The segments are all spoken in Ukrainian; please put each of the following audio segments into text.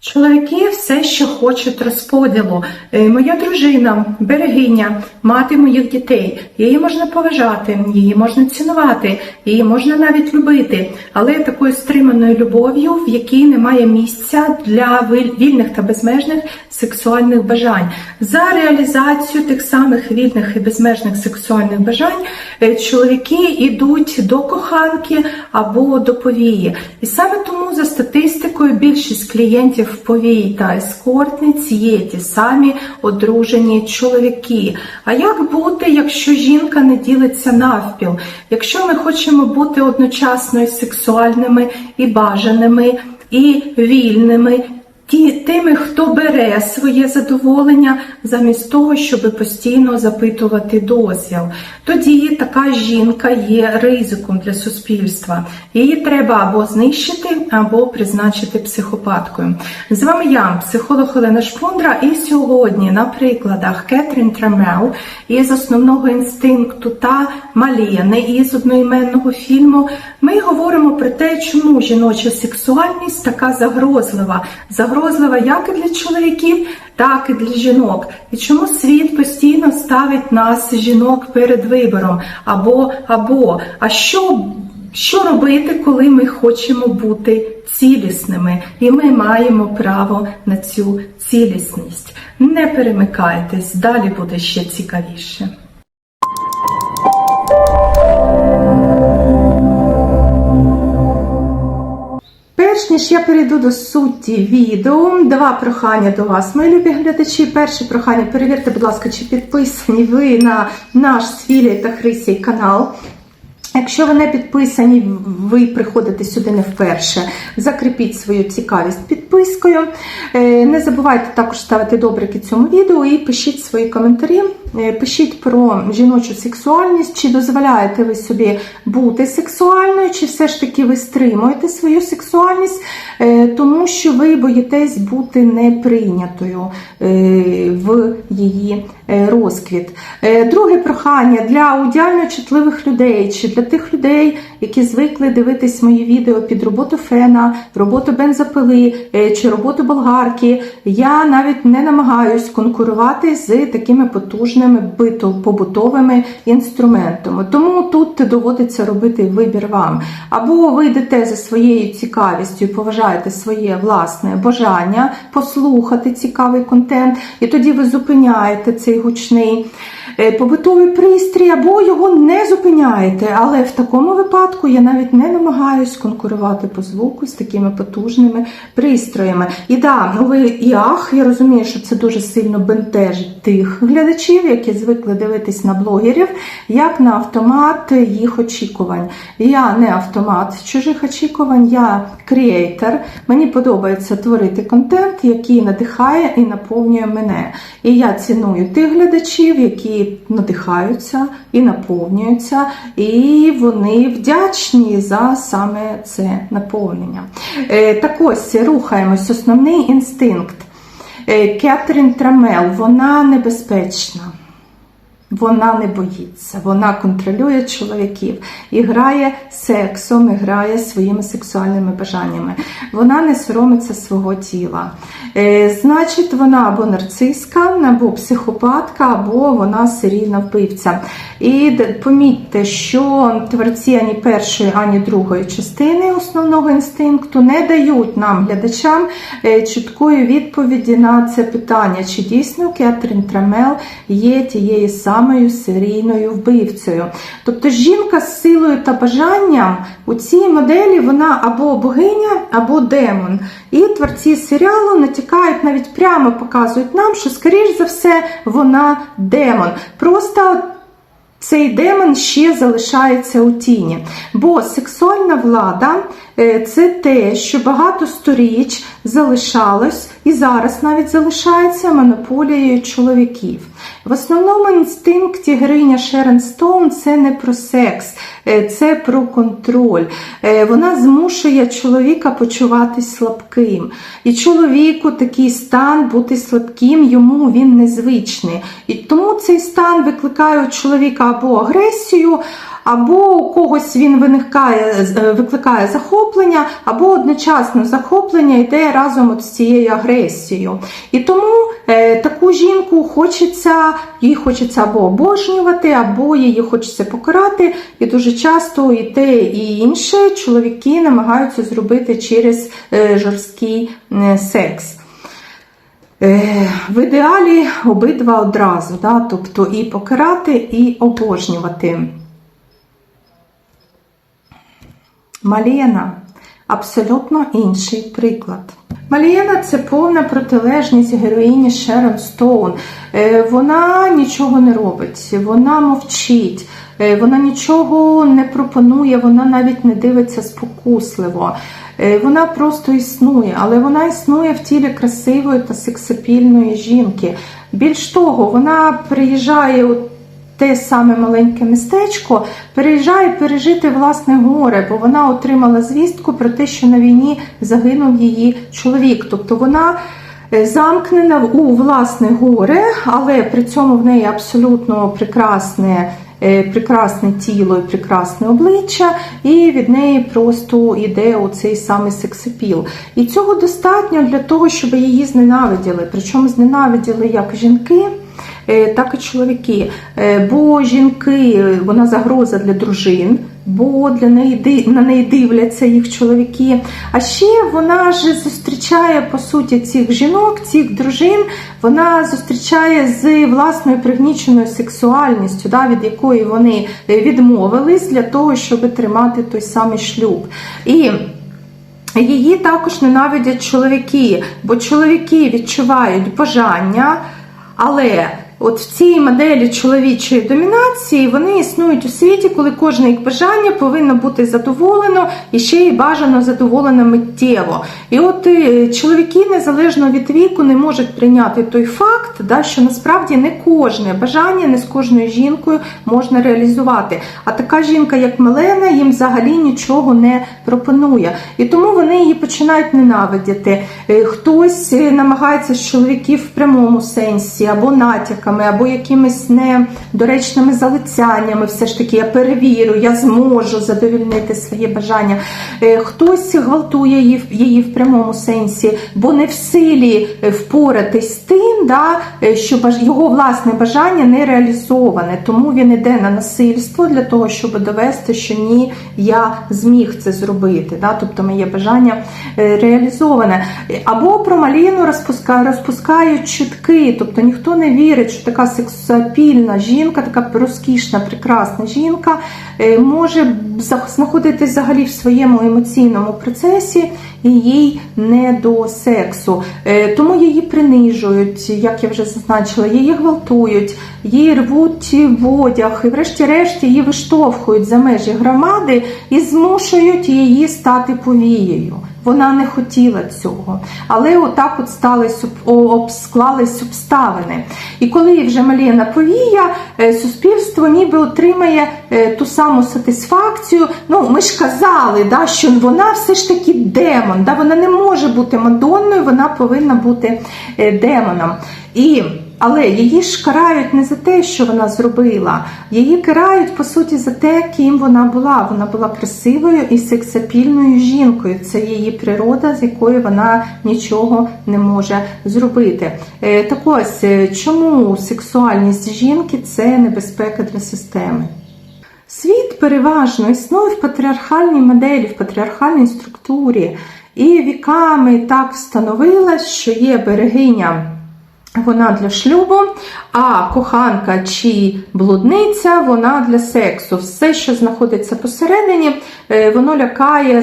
Чоловіки все ще хочуть розподілу. Е, Моя дружина, берегиня, мати моїх дітей. Її можна поважати, її можна цінувати, її можна навіть любити, але такою стриманою любов'ю, в якій немає місця для вільних та безмежних сексуальних бажань. За реалізацію тих самих вільних і безмежних сексуальних бажань е, чоловіки йдуть до коханки або до повії. І саме тому за статистикою більшість клієнтів повій та ескортниць є ті самі одружені чоловіки. А як бути, якщо жінка не ділиться навпіл? Якщо ми хочемо бути одночасно і сексуальними, і бажаними, і вільними, ті, тими, хто бере своє задоволення, замість того, щоб постійно запитувати дозвіл. Тоді така жінка є ризиком для суспільства. Її треба або знищити, або призначити психопаткою. З вами я, психолог Олена Шпундра, і сьогодні на прикладах Кетрін Трамел із основного інстинкту та Малєни із одноіменного фільму ми говоримо про те, чому жіноча сексуальність така загрозлива. Загрозлива як і для чоловіків, так і для жінок. І чому світ постійно ставить нас, жінок, перед вибором або або. А що що робити, коли ми хочемо бути цілісними, і ми маємо право на цю цілісність? Не перемикайтесь, далі буде ще цікавіше. Перш ніж я перейду до суті відео, два прохання до вас, мої любі глядачі. Перше прохання, перевірте, будь ласка, чи підписані ви на наш Свілі та Хрисій канал. Якщо ви не підписані, ви приходите сюди не вперше. Закріпіть свою цікавість підпискою. Е, Не забувайте також ставити добрики цьому відео і пишіть свої коментарі. Е, Пишіть про жіночу сексуальність, чи дозволяєте ви собі бути сексуальною, чи все ж таки ви стримуєте свою сексуальність, е, тому що ви боїтесь бути неприйнятою е, в її розквіт. Друге прохання для аудіально чутливих людей, чи для тих людей, які звикли дивитись мої відео під роботу фена, роботу бензопили чи роботу болгарки. Я навіть не намагаюсь конкурувати з такими потужними бито- побутовими інструментами. Тому тут доводиться робити вибір вам. Або ви йдете за своєю цікавістю і поважаєте своє власне бажання послухати цікавий контент, і тоді ви зупиняєте цей гучний е, побутовий пристрій, або його не зупиняєте. Але в такому випадку я навіть не намагаюсь конкурувати по звуку з такими потужними пристроями. І да, ну ви і ах, я розумію, що це дуже сильно бентежить тих глядачів, які звикли дивитись на блогерів, як на автомат їх очікувань. Я не автомат чужих очікувань, я креатор. Мені подобається творити контент, який надихає і наповнює мене. І я ціную тих глядачів, які надихаються і наповнюються, і вони вдячні за саме це наповнення. Е, Так ось рухаємось. Основний інстинкт. Е, Кетрін Трамел, вона небезпечна. Вона не боїться, вона контролює чоловіків і грає сексом, і грає своїми сексуальними бажаннями. Вона не соромиться свого тіла. Е, значить, вона або нарциска, або психопатка, або вона серійна вбивця. І помітьте, що творці ані першої, ані другої частини основного інстинкту не дають нам, глядачам, е, чіткої відповіді на це питання, чи дійсно Кетрін Трамел є тією самою серійною вбивцею. Тобто жінка з силою та бажанням у цій моделі вона або богиня, або демон. І творці серіалу натякають, навіть прямо показують нам, що, скоріш за все, вона демон. Просто цей демон ще залишається у тіні. Бо сексуальна влада це те, що багато сторіч залишалось і зараз навіть залишається монополією чоловіків. В основному інстинкті героїня Шерон Стоун це не про секс, е, це про контроль. Е, Вона змушує чоловіка почуватись слабким. І чоловіку такий стан бути слабким, йому він незвичний. І тому цей стан викликає у чоловіка або агресію, або у когось він виникає, е, викликає захоплення, або одночасно захоплення йде разом от з цією агресією. І тому е, таку жінку хочеться, їй хочеться або обожнювати, або її хочеться покарати. І дуже часто і те, і інше чоловіки намагаються зробити через е, жорсткий секс. В ідеалі обидва одразу, да? тобто і покарати, і обожнювати. Малєна абсолютно інший приклад. Малієна це повна протилежність героїні Шерон Стоун. Е, Вона нічого не робить, вона мовчить, е, вона нічого не пропонує, вона навіть не дивиться спокусливо. Е, Вона просто існує, але вона існує в тілі красивої та сексапільної жінки. Більш того, вона приїжджає те саме маленьке містечко, переїжджає пережити власне горе, бо вона отримала звістку про те, що на війні загинув її чоловік. Тобто вона е, замкнена у власне горе, але при цьому в неї абсолютно прекрасне. е, Прекрасне тіло і прекрасне обличчя, і від неї просто йде оцей самий сексапіл. І цього достатньо для того, щоб її зненавиділи. Причому зненавиділи як жінки, так і чоловіки. Е, Бо жінки е, вона загроза для дружин, бо для неї на неї дивляться їх чоловіки. А ще вона ж зустрічає по суті цих жінок, цих дружин. Вона зустрічає з власною пригніченою сексуальністю, да, від якої вони е, відмовились для того, щоб тримати той самий шлюб. І Її також ненавидять чоловіки, бо чоловіки відчувають бажання, але от в цій моделі чоловічої домінації вони існують у світі, коли кожне їх бажання повинно бути задоволено і ще й бажано задоволено миттєво. І от е, чоловіки, незалежно від віку, не можуть прийняти той факт, да, що насправді не кожне бажання, не з кожною жінкою можна реалізувати. А така жінка, як Мелена, їм взагалі нічого не пропонує. І тому вони її починають ненавидіти. Е, Хтось е, намагається з чоловіків в прямому сенсі, або натяками, або якимись недоречними залицяннями. Все ж таки, я перевірю, я зможу задовільнити своє бажання. Е, Хтось гвалтує її, її в прямому сенсі, бо не в силі е, впоратись з тим, да, е, що його власне бажання не реалізоване. Тому він іде на насильство для того, щоб довести, що ні, я зміг це зробити. Да? Тобто моє бажання реалізоване. Або про Маліну розпуска- розпускають чутки, тобто ніхто не вірить, що така сексуальна жінка, така розкішна, прекрасна жінка е, може знаходитись взагалі в своєму емоційному процесі і їй не до сексу. Е, Тому її принижують, як я вже зазначила, її гвалтують, її рвуть в одяг, і врешті-решт її виштовхують за межі громади і змушують її стати повією. Вона не хотіла цього. Але отак от стались, об- об- склались обставини. І коли вже Маліна повія, е, суспільство ніби отримає е, ту саму сатисфакцію. Ну, ми ж казали, да, що вона все ж таки демон. Да, вона не може бути Мадонною, вона повинна бути е, демоном. І але її ж карають не за те, що вона зробила. Її карають по суті за те, ким вона була. Вона була красивою і сексапільною жінкою. Це її природа, з якої вона нічого не може зробити. Е, Так ось е, чому сексуальність жінки це небезпека для системи? Світ переважно існує в патріархальній моделі, в патріархальній структурі, і віками так встановилось, що є берегиня. Вона для шлюбу, а коханка чи блудниця вона для сексу. Все, що знаходиться посередині, е, воно лякає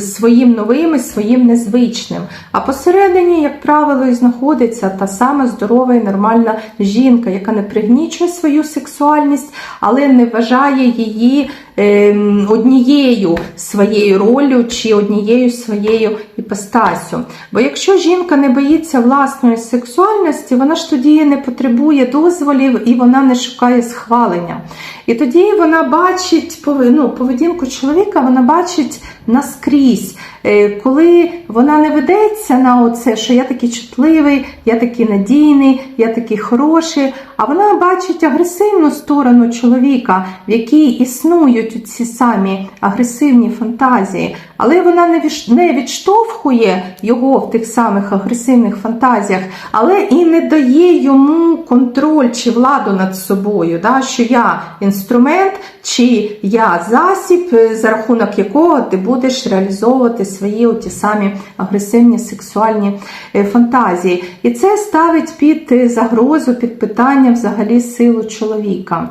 своїм новим і своїм незвичним. А посередині, як правило, і знаходиться та сама здорова і нормальна жінка, яка не пригнічує свою сексуальність, але не вважає її ем, однією своєю роллю чи однією своєю іпостасю. Бо якщо жінка не боїться власної сексуальності, вона ж тоді не потребує дозволів і вона не шукає схвалення. І тоді вона бачить ну, поведінку чоловіка, вона бачить наскрізь. Е, Коли вона не ведеться на оце, що я такий чутливий, я такий надійний, я такий хороший, а вона бачить агресивну сторону чоловіка, в якій існують ці самі агресивні фантазії, але вона не відштовхує його в тих самих агресивних фантазіях, але і не дає йому контроль чи владу над собою, да, що я інструмент, чи я засіб, е, за рахунок якого ти будеш реалізовувати свої оті самі агресивні сексуальні е, фантазії. І це ставить під е, загрозу, під питання взагалі силу чоловіка.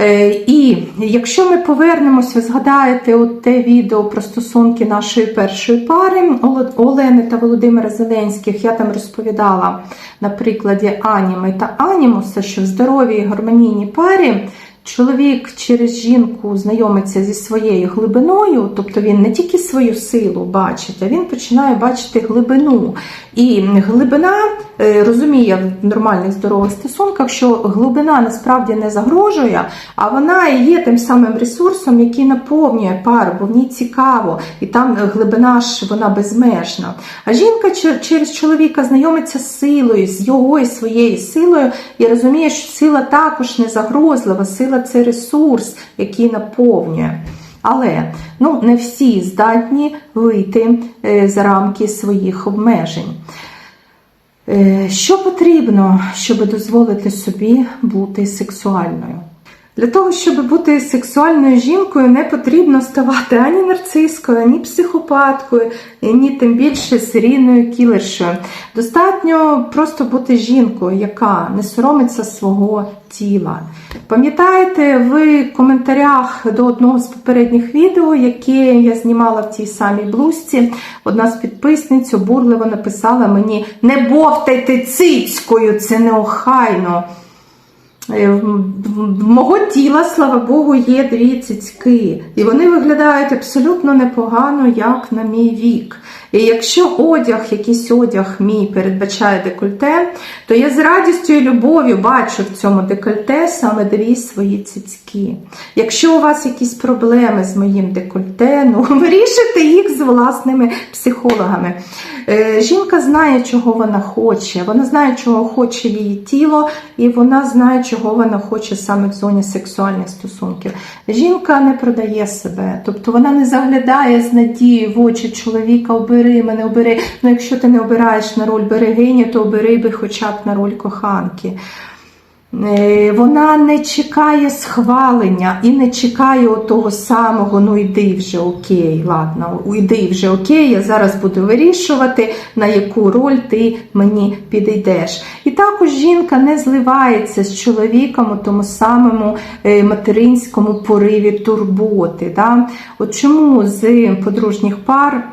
Е, І якщо ми повернемося, згадаєте от те відео про стосунки нашої першої пари Олени та Володимира Зеленських, я там розповідала на прикладі аніми та анімуса, що в здоровій гармонійній парі чоловік через жінку знайомиться зі своєю глибиною, тобто він не тільки свою силу бачить, а він починає бачити глибину. І глибина е, розуміє в нормальних здорових стосунках, що глибина насправді не загрожує, а вона і є тим самим ресурсом, який наповнює пару, бо в ній цікаво, і там глибина ж вона безмежна. А жінка через чоловіка знайомиться з силою, з його і своєю силою, і розуміє, що сила також не загрозлива, сила це ресурс, який наповнює. Але ну, не всі здатні вийти е, за рамки своїх обмежень. Е, Що потрібно, щоб дозволити собі бути сексуальною? Для того, щоб бути сексуальною жінкою, не потрібно ставати ані нарцискою, ані психопаткою, ні тим більше серійною кілершою. Достатньо просто бути жінкою, яка не соромиться свого тіла. Пам'ятаєте, в коментарях до одного з попередніх відео, яке я знімала в тій самій блузці, одна з підписниць обурливо написала мені: не бовтайте цицькою, це неохайно. Е, в- Мого тіла, слава Богу, є дві цицьки, і вони виглядають абсолютно непогано, як на мій вік. І якщо одяг, якийсь одяг мій передбачає декольте, то я з радістю і любов'ю бачу в цьому декольте саме дві свої цицьки. Якщо у вас якісь проблеми з моїм декольте, ну вирішите їх з власними психологами. Е, Жінка знає, чого вона хоче. Вона знає, чого хоче її тіло, і вона знає, чого вона хоче саме в зоні сексуальних стосунків. Жінка не продає себе, тобто вона не заглядає з надією в очі чоловіка, обери мене, обери. Ну, якщо ти не обираєш на роль берегині, то обери би хоча б на роль коханки. Е, Вона не чекає схвалення і не чекає того самого, ну йди вже окей, ладно, уйди вже окей, я зараз буду вирішувати, на яку роль ти мені підійдеш. І також жінка не зливається з чоловіком у тому самому е, материнському пориві турботи. Да? От чому з подружніх пар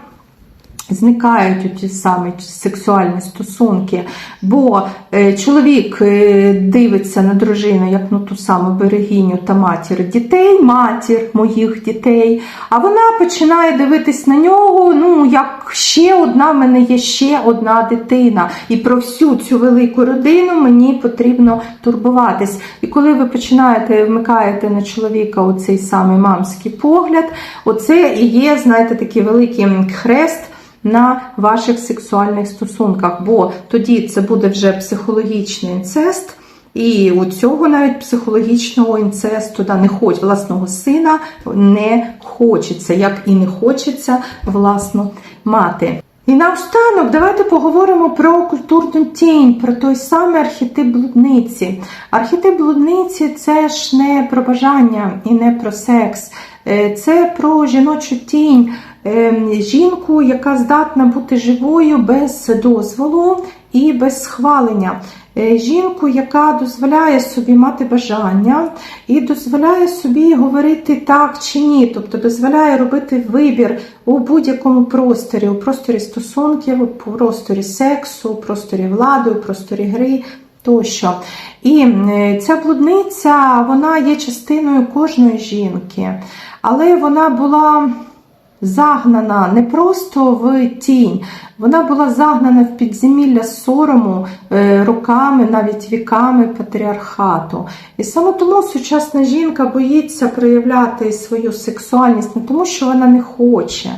Зникають ті самі сексуальні стосунки, бо е, чоловік е, дивиться на дружину як на ту саму берегиню та матір дітей, матір моїх дітей, а вона починає дивитись на нього, ну як ще одна в мене є ще одна дитина, і про всю цю велику родину мені потрібно турбуватись. І коли ви починаєте вмикаєте на чоловіка оцей самий мамський погляд, оце і є, знаєте, такий великий хрест на ваших сексуальних стосунках, бо тоді це буде вже психологічний інцест. І у цього навіть психологічного інцесту да, не хоч власного сина не хочеться, як і не хочеться власну мати. І наостанок давайте поговоримо про культурну тінь, про той самий архетип блудниці. Архетип блудниці це ж не про бажання і не про секс, Е, це про жіночу тінь, жінку, яка здатна бути живою без дозволу і без схвалення. Е, Жінку, яка дозволяє собі мати бажання і дозволяє собі говорити так чи ні, тобто дозволяє робити вибір у будь-якому просторі, у просторі стосунків, у просторі сексу, у просторі влади, у просторі гри. Тощо. І ця блудниця вона є частиною кожної жінки, але вона була загнана не просто в тінь, вона була загнана в підземілля сорому е, роками, навіть віками патріархату. І саме тому сучасна жінка боїться проявляти свою сексуальність не тому, що вона не хоче,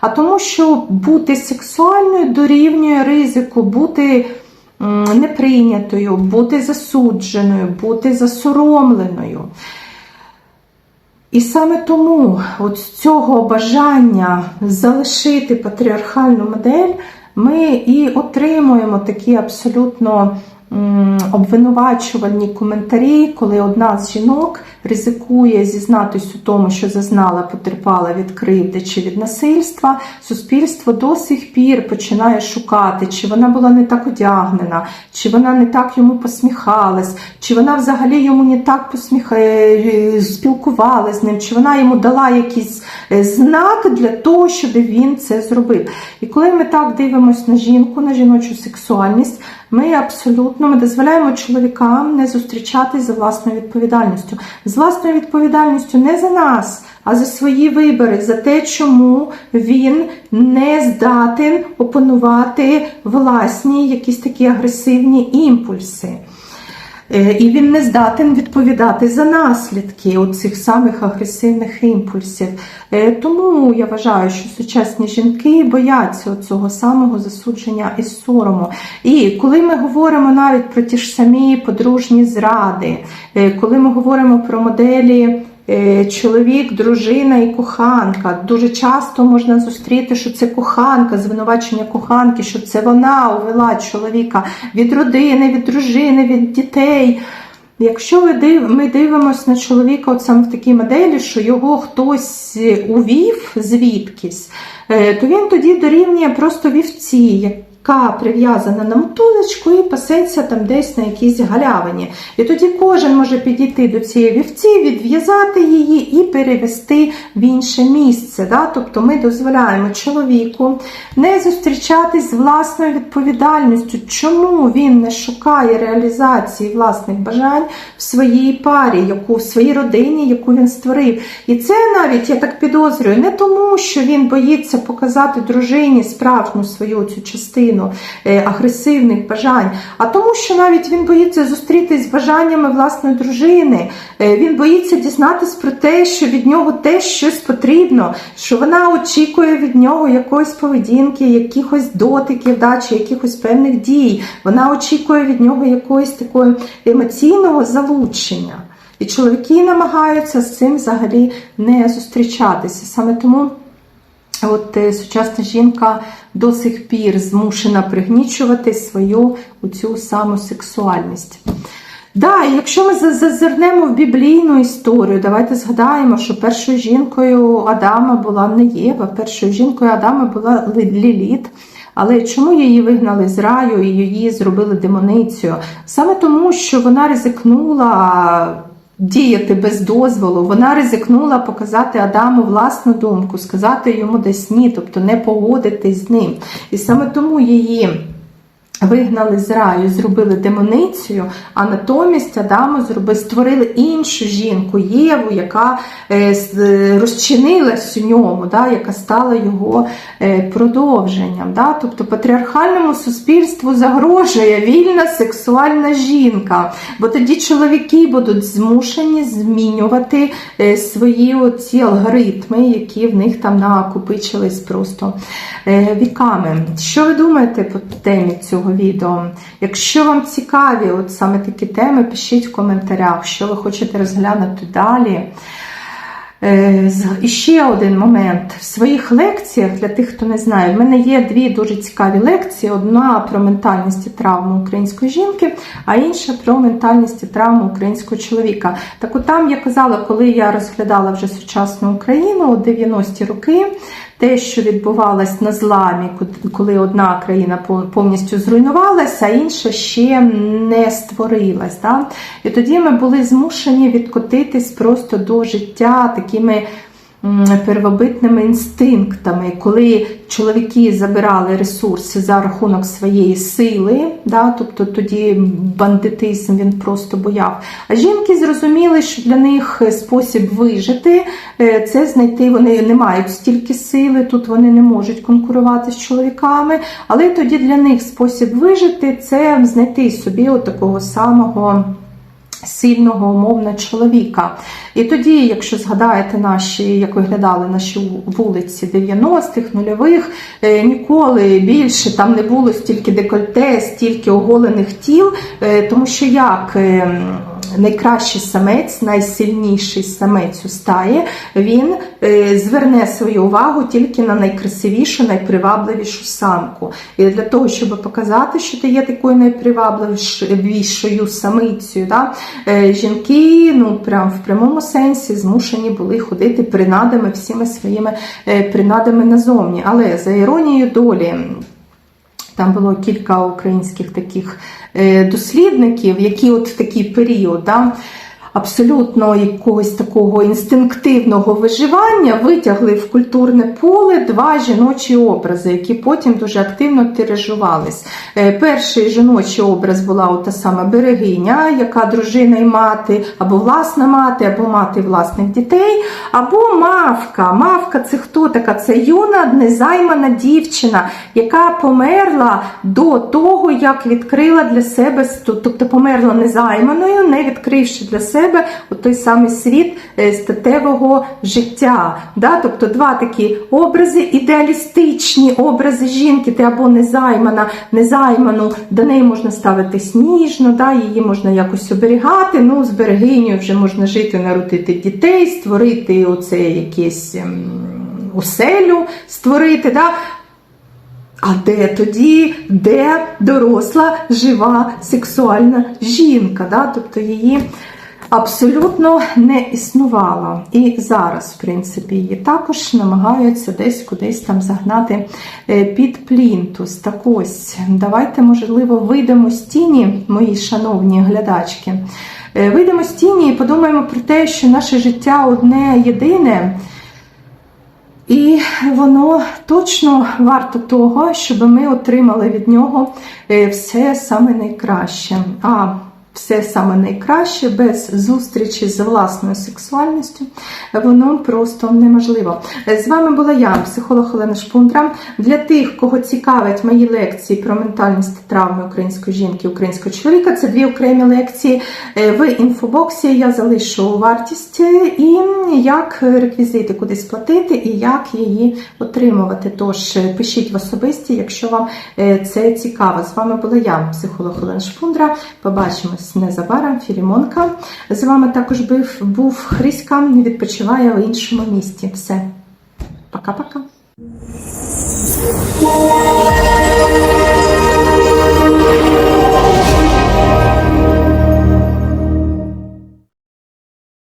а тому, що бути сексуальною дорівнює ризику, бути неприйнятою, бути засудженою, бути засоромленою. І саме тому от з цього бажання залишити патріархальну модель ми і отримуємо такі абсолютно обвинувачувальні коментарі, коли одна з жінок ризикує зізнатись у тому, що зазнала, потерпала від кривди чи від насильства. Суспільство до сих пір починає шукати, чи вона була не так одягнена, чи вона не так йому посміхалась, чи вона взагалі йому не так посміх... е, спілкувалася з ним, чи вона йому дала якийсь е, знак для того, щоб він це зробив. І коли ми так дивимося на жінку, на жіночу сексуальність, ми абсолютно ми дозволяємо чоловікам не зустрічатись за власною відповідальністю. З власною відповідальністю не за нас, а за свої вибори, за те, чому він не здатен опанувати власні якісь такі агресивні імпульси. Е, І він не здатен відповідати за наслідки цих самих агресивних імпульсів. Е, Тому я вважаю, що сучасні жінки бояться цього самого засудження і сорому. І коли ми говоримо навіть про ті ж самі подружні зради, е, коли ми говоримо про моделі. Е, Чоловік, дружина і коханка. Дуже часто можна зустріти, що це коханка, звинувачення коханки, що це вона увела чоловіка від родини, від дружини, від дітей. Якщо ми дивимося на чоловіка от саме в такій моделі, що його хтось увів звідкись, е, то він тоді дорівнює просто вівці, яка прив'язана на мотузочку і пасеться там десь на якійсь галявині. І тоді кожен може підійти до цієї вівці, відв'язати її і перевести в інше місце. Да? Тобто ми дозволяємо чоловіку не зустрічатись з власною відповідальністю, чому він не шукає реалізації власних бажань в своїй парі, яку в своїй родині, яку він створив. І це навіть я так підозрюю, не тому, що він боїться показати дружині справжню свою цю частину е, агресивних бажань, а тому, що навіть він боїться зустрітись з бажаннями власної дружини. Е, Він боїться дізнатись про те, що від нього теж щось потрібно, що вона очікує від нього якоїсь поведінки, якихось дотиків, да, чи якихось певних дій. Вона очікує від нього якогось такого емоційного залучення. І чоловіки намагаються з цим взагалі не зустрічатися. Саме тому от е, сучасна жінка до сих пір змушена пригнічувати свою цю саму сексуальність. Да, і якщо ми зазирнемо в біблійну історію, давайте згадаємо, що першою жінкою Адама була не Єва, першою жінкою Адама була Ліліт. Але чому її вигнали з раю і її зробили демоницею? Саме тому, що вона ризикнула діяти без дозволу, вона ризикнула показати Адаму власну думку, сказати йому десь ні, тобто не погодитись з ним. І саме тому її. Вигнали з раю, зробили демоницію, а натомість Адаму зробили, створили іншу жінку, Єву, яка е, е, розчинилась у ньому, да, яка стала його е, продовженням. Да? Тобто патріархальному суспільству загрожує вільна сексуальна жінка, бо тоді чоловіки будуть змушені змінювати свої оці алгоритми, які в них там накопичились просто віками. Що ви думаєте по темі цього відео? Якщо вам цікаві от саме такі теми, пишіть в коментарях, що ви хочете розглянути далі. Е, І ще один момент. В своїх лекціях, для тих, хто не знає, в мене є дві дуже цікаві лекції: одна про ментальність і травму української жінки, а інша про ментальність і травму українського чоловіка. Так от там я казала, коли я розглядала вже сучасну Україну у 90-ті роки, те, що відбувалось на зламі, коли одна країна повністю зруйнувалася, а інша ще не створилась. Да? І тоді ми були змушені відкотитись просто до життя такими первобитними інстинктами, коли чоловіки забирали ресурси за рахунок своєї сили, да, тобто тоді бандитизм він просто бояв. А жінки зрозуміли, що для них спосіб вижити це знайти. Вони не мають стільки сили, тут вони не можуть конкурувати з чоловіками, але тоді для них спосіб вижити це знайти собі от такого самого сильного умовно чоловіка. І тоді, якщо згадаєте наші, як виглядали наші вулиці 90-х, нульових, е, ніколи більше там не було стільки декольте, стільки оголених тіл, е, тому що як. Найкращий самець, найсильніший самець у стаї, він е, зверне свою увагу тільки на найкрасивішу, найпривабливішу самку. І для того, щоб показати, що ти є такою найпривабливішою самицею, да, е, жінки ну, прям в прямому сенсі змушені були ходити принадами всіми своїми е, принадами назовні. Але за іронією долі. Там було кілька українських таких е, дослідників, які от в такий період да, абсолютно якогось такого інстинктивного виживання витягли в культурне поле два жіночі образи, які потім дуже активно тиражувались. Е, Перший жіночий образ була та сама берегиня, яка дружина і мати, або власна мати, або мати власних дітей, або мавка. Мавка це хто така? Це юна незаймана дівчина, яка померла до того, як відкрила для себе, тобто померла незайманою, не відкривши для себе от той самий світ е, статевого життя. Да? Тобто два такі образи, ідеалістичні образи жінки, ти або незаймана, незайману, до неї можна ставитись ніжно, да? її можна якось оберігати. Ну, з берегинею вже можна жити, народити дітей, створити оце якесь ем, оселю, створити. Да? А де тоді, де доросла, жива, сексуальна жінка? Да? Тобто її абсолютно не існувало. І зараз, в принципі, її також намагаються десь кудись там загнати е, під плінтус. Так ось, давайте, можливо, вийдемо з тіні, мої шановні глядачки. Е, Вийдемо з тіні і подумаємо про те, що наше життя одне єдине. І воно точно варто того, щоб ми отримали від нього е, все саме найкраще. А все саме найкраще без зустрічі з власною сексуальністю, воно просто неможливо. З вами була я, психолог Олена Шпундра. Для тих, кого цікавлять мої лекції про ментальність травми української жінки, українського чоловіка, це дві окремі лекції. В інфобоксі я залишу вартість і як реквізити, куди сплатити, і як її отримувати. Тож пишіть в особисті, якщо вам це цікаво. З вами була я, психолог Олена Шпундра. Побачимось ось незабаром Філімонка. З вами також був, був Не відпочиває у іншому місті. Все. Пока-пока.